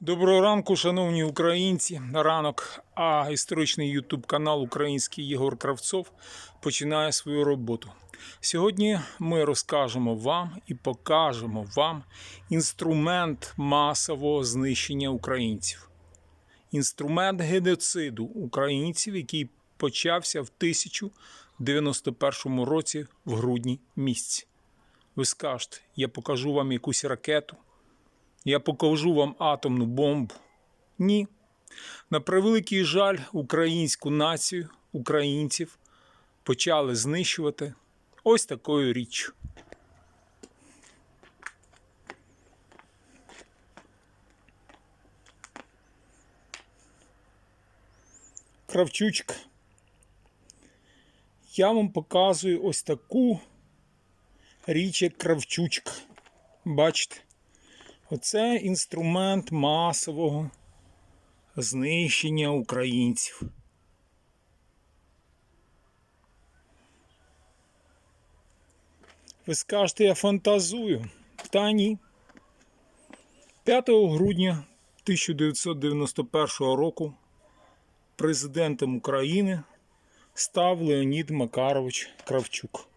Доброго ранку, шановні українці. Ранок, а історичний ютуб канал Український Єгор Кравцов починає свою роботу. Сьогодні ми розкажемо вам і покажемо вам інструмент масового знищення українців. Інструмент геноциду українців, який почався в 1091 році в грудні місяці. Ви скажете, я покажу вам якусь ракету. Я покажу вам атомну бомбу. Ні. На превеликий жаль, українську націю, українців почали знищувати ось такою річчю. Кравчучка. Я вам показую ось таку річ, як кравчучка. Бачите? Оце інструмент масового знищення українців. Ви скажете, я фантазую. Та ні. 5 грудня 1991 року президентом України став Леонід Макарович Кравчук.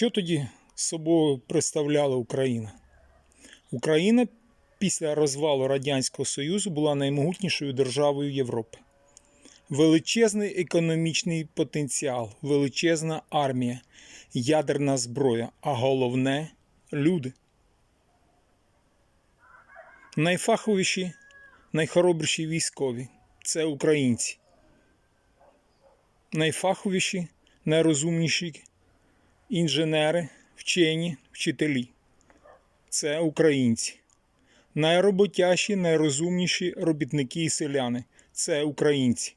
Що тоді собою представляла Україна? Україна після розвалу Радянського Союзу була наймогутнішою державою Європи. Величезний економічний потенціал, величезна армія, ядерна зброя, а головне люди. Найфаховіші, найхоробріші військові це українці. Найфаховіші, найрозумніші інженери, вчені, вчителі. Це українці. Найроботящі, найрозумніші робітники і селяни це українці.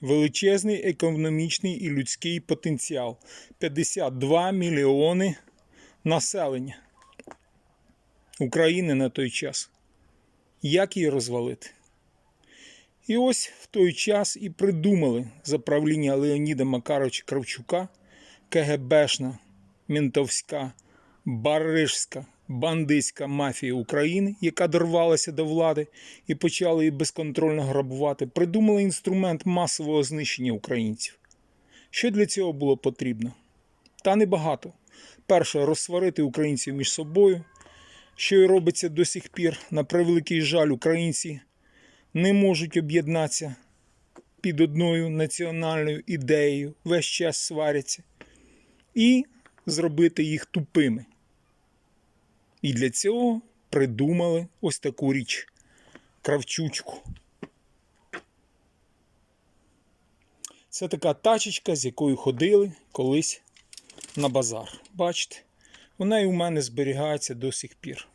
Величезний економічний і людський потенціал 52 мільйони населення України на той час. Як її розвалити? І ось в той час і придумали за правління Леоніда Макаровича Кравчука КГБшна, ментовська, барижська, бандитська мафія України, яка дорвалася до влади і почала її безконтрольно грабувати, придумала інструмент масового знищення українців. Що для цього було потрібно? Та небагато. Перше, розсварити українців між собою, що і робиться до сих пір. На превеликий жаль, українці не можуть об'єднатися під одною національною ідеєю, весь час сваряться і зробити їх тупими. І для цього придумали ось таку річ кравчучку. Це така тачечка, з якою ходили колись на базар. Бачите? Вона і у мене зберігається до сих пір.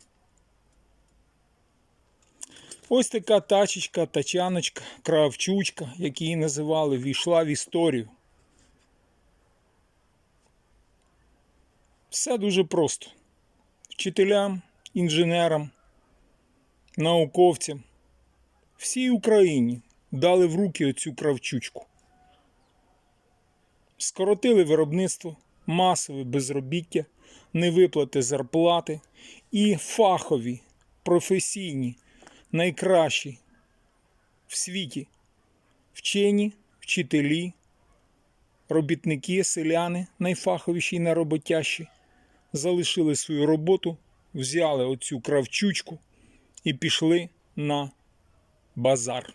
Ось така тачечка, тачаночка, кравчучка, як її називали, війшла в історію. Все дуже просто. Вчителям, інженерам, науковцям, всій Україні дали в руки оцю кравчучку. Скоротили виробництво, масове безробіття, невиплати зарплати і фахові, професійні, найкращі в світі вчені, вчителі, робітники, селяни, найфаховіші і найроботящі залишили свою роботу, взяли оцю кравчучку і пішли на базар.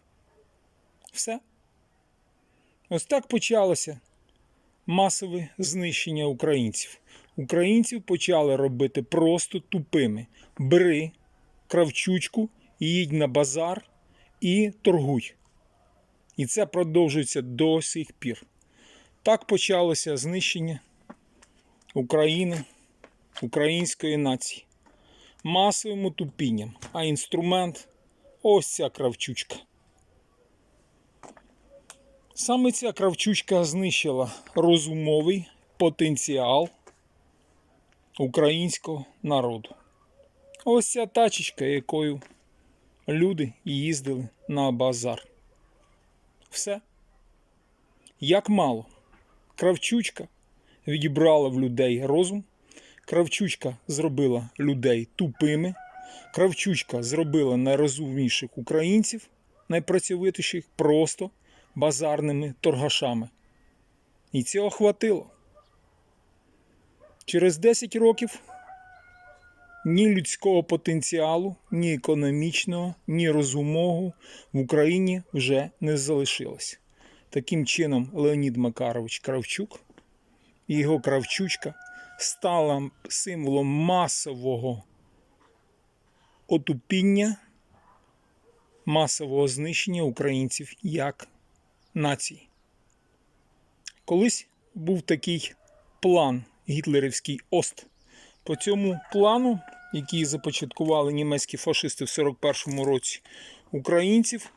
Все. Ось так почалося масове знищення українців. Українців почали робити просто тупими. Бери кравчучку, їдь на базар і торгуй. І це продовжується до сих пір. Так почалося знищення України української нації масовим утупінням, а інструмент ось ця кравчучка. Саме ця кравчучка знищила розумовий потенціал українського народу. Ось ця тачечка, якою люди їздили на базар. Все. Як мало. Кравчучка відібрала в людей розум. Кравчучка зробила людей тупими. Кравчучка зробила найрозумніших українців, найпрацьовитіших просто базарними торгашами. І цього хватило. Через 10 років ні людського потенціалу, ні економічного, ні розумового в Україні вже не залишилось. Таким чином, Леонід Макарович Кравчук і його Кравчучка стала символом масового отупіння, масового знищення українців як нації. Колись був такий план гітлерівський Ост. По цьому плану, який започаткували німецькі фашисти в 41-му році, українців,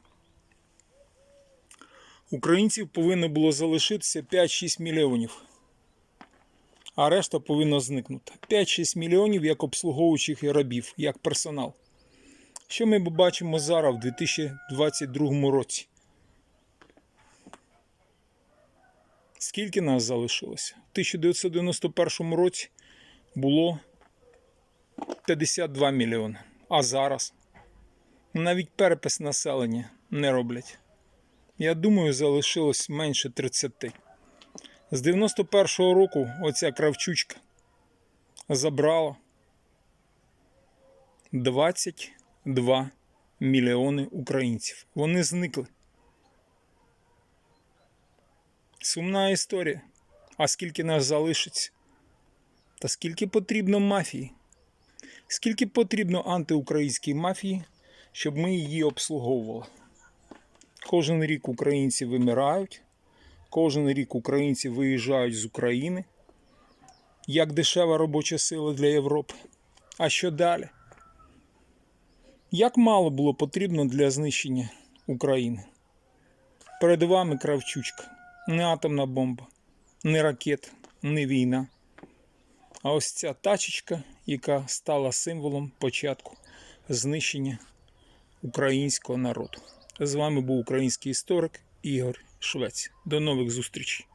українців повинно було залишитися 5-6 мільйонів. А решта повинна зникнути. 5-6 мільйонів як обслуговуючих рабів, як персонал. Що ми бачимо зараз в 2022 році? Скільки нас залишилося? В 1991 році було 52 мільйони. А зараз навіть перепис населення не роблять. Я думаю, залишилось менше 30. З 91-го року оця кравчучка забрала 22 мільйони українців. Вони зникли. Сумна історія. А скільки нас залишиться? Та скільки потрібно мафії? Скільки потрібно антиукраїнській мафії, щоб ми її обслуговували? Кожен рік українці вимирають, кожен рік українці виїжджають з України як дешева робоча сила для Європи. А що далі? Як мало було потрібно для знищення України? Перед вами Кравчучка. Не атомна бомба, не ракета, не війна. А ось ця тачечка, яка стала символом початку знищення українського народу. З вами був український історик Ігор Швець. До нових зустрічей.